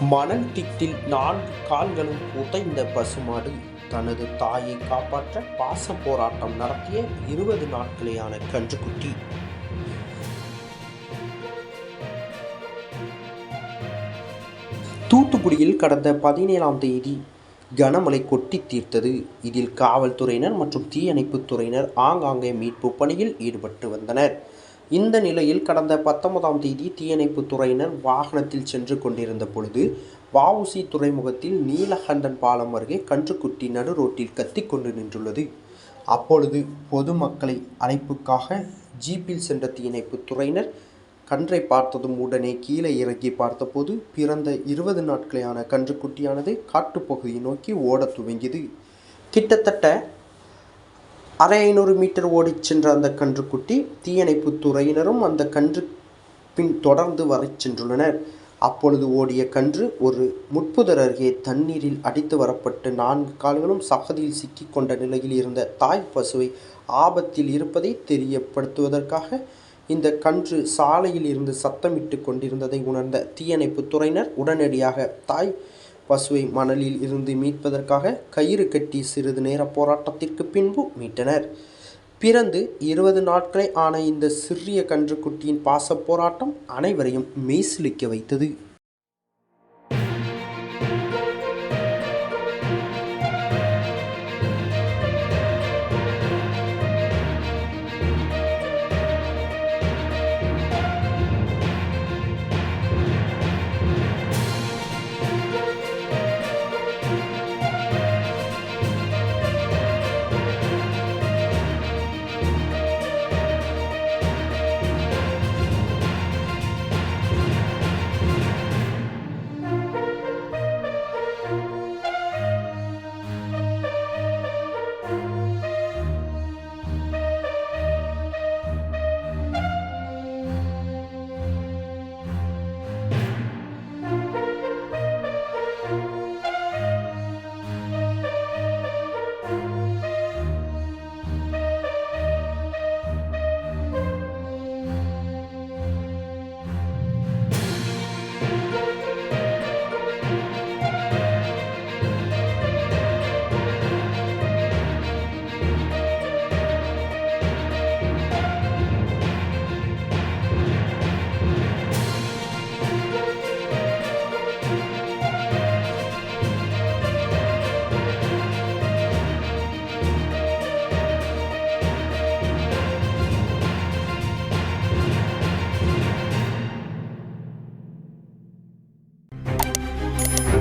மணல் திட்டில் நான்கு கால்களும் உதைந்த பசுமாடு தனது தாயை காப்பாற்ற பாச போராட்டம் நடத்திய இருபது நாட்களேயான கன்றுக்குட்டி. தூத்துக்குடியில் கடந்த பதினேழாம் தேதி கனமழை கொட்டி தீர்த்தது. இதில் காவல்துறையினர் மற்றும் தீயணைப்புத் துறையினர் ஆங்காங்கே மீட்பு பணியில் ஈடுபட்டு வந்தனர். இந்த நிலையில் கடந்த பத்தொன்பதாம் தேதி தீயணைப்பு துறையினர் வாகனத்தில் சென்று கொண்டிருந்த பொழுது வஉசி துறைமுகத்தில் நீலகண்டன் பாலம் அருகே கன்றுக்குட்டி நடு ரோட்டில் கத்திக்கொண்டு நின்றுள்ளது. அப்பொழுது பொதுமக்களை அழைப்புக்காக ஜீப்பில் சென்ற தீயணைப்பு துறையினர் கன்றை பார்த்ததும் உடனே கீழே இறங்கி பார்த்தபோது பிறந்த இருபது நாட்களையான கன்றுக்குட்டியானது காட்டுப்பகுதியை நோக்கி ஓடத் துவங்கியது. கிட்டத்தட்ட அரை ஐநூறு மீட்டர் ஓடிச் சென்ற அந்த கன்றுக்குட்டி தீயணைப்பு துறையினரும் அந்த கன்று பின் தொடர்ந்து வரச் சென்றுள்ளனர். அப்பொழுது ஓடிய கன்று ஒரு முட்புதர் அருகே தண்ணீரில் அடித்து வரப்பட்டு நான்கு கால்களும் சகதியில் சிக்கிக் கொண்ட நிலையில் இருந்த தாய் பசுவை ஆபத்தில் இருப்பதை தெரியப்படுத்துவதற்காக இந்த கன்று சாலையில் இருந்து சத்தமிட்டு கொண்டிருந்ததை உணர்ந்த தீயணைப்புத் துறையினர் உடனடியாக தாய் பசுவை மணலில் இருந்து மீட்பதற்காக கயிறு கட்டி சிறிது நேர போராட்டத்திற்கு பின்பு மீட்டனர். பிறந்து இருபது நாட்களை ஆன இந்த சிறிய கன்றுக்குட்டியின் பாச போராட்டம் அனைவரையும் மெய்சிலிக்க வைத்தது.